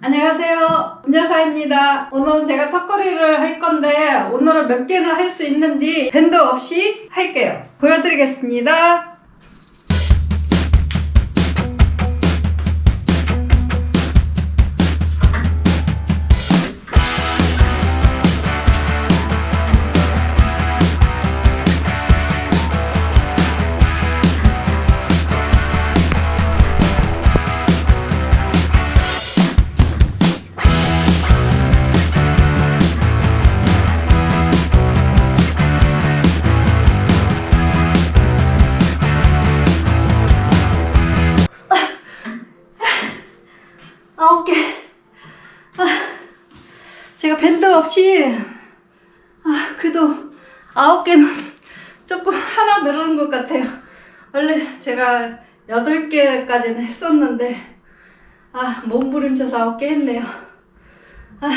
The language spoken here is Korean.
안녕하세요. 은여사입니다. 오늘은 제가 턱걸이를 할 건데 오늘은 몇 개나 할 수 있는지 밴드 없이 할게요. 보여드리겠습니다. 아홉 개. 아, 제가 밴드 없이 아, 그래도 아홉 개는 조금 하나 늘은 것 같아요. 원래 제가 여덟 개까지는 했었는데 아, 몸부림쳐서 아홉 개 했네요. 아,